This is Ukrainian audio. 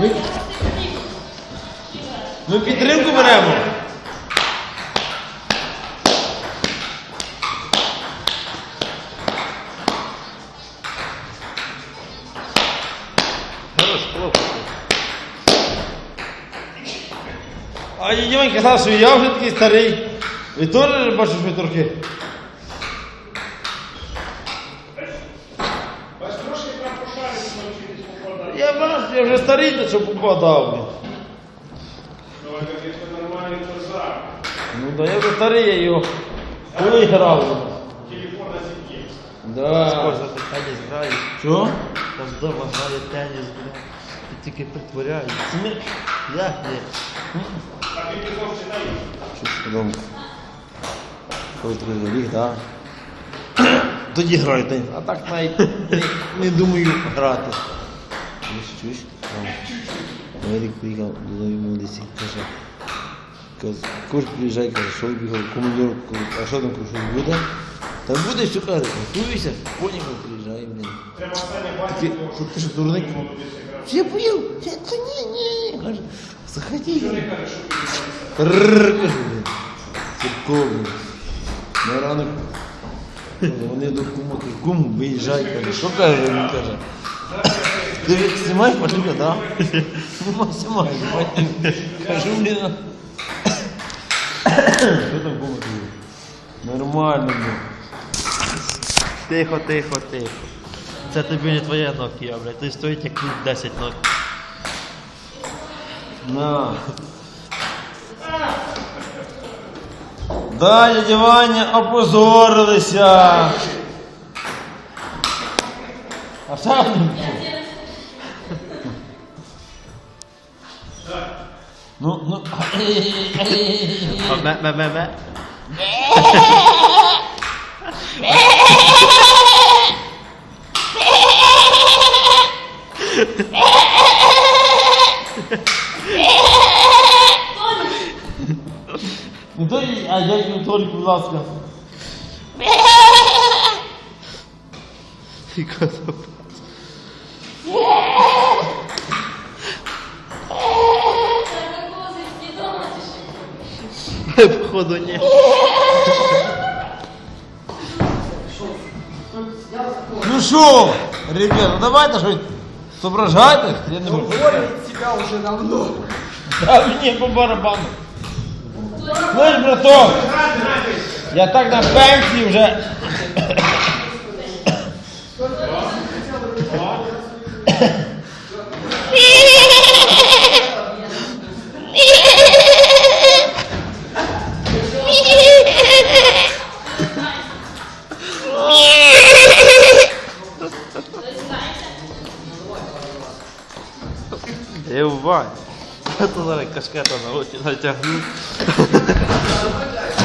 Ми, ми підтримку беремо. А Дімонька казав, що я вже такий старий. Ви теж бачиш, що трохи. Я бачу, я вже старий, то що попадав. Ну, а як це нормальний козак. Ну да я вже старий, я його коли грав. Телефон на сім'ї. Да. Сколько ти теніс граєш? Що? Там вдома грає теніс, бля. Ти тільки притворяєшся. Ні. Як ні? А ти пішов читай. Щось подумав. Коли трохи ліг, да. Тоді граю день. А так навіть не, не думаю грати. Чуєш? Велик приїхав додому йому десь каже. каже, Курс приїжджає, каже, що бігав, командир, а що там, щось буде? Та буде, що каже, готуйся, потім приїжджає, блін. Такі, що ти що дурник? Я поїв, я, та ні, ні, каже, заходи. Рррр, кажу, блін. Сірко, блін. На ранок. Вони до кума, кажу, кум, виїжджай, каже, що каже, він каже. Ти знімаєш патлюка, да? Знімай, знімай, знімай. Кажу, блін. Що там тобі? Нормально, блін. Тихо, тихо, тихо. Це тобі не твоя Nokia, блядь. Ти стоїть як тут 10 Nokia. На. Да, дядя опозорилися. А сам. Nu, nu. Bak, bak, bak, bak. Então, a gente não torne cruzar as costas. Ficou Походу ні. Ну що, ребята, давайте щось соображайте. Я не можу. тебя уже давно. А мені по барабану. Знаєш, браток, я так на пенсії вже. Я Вань. Я то зараз кашкета на очі натягну.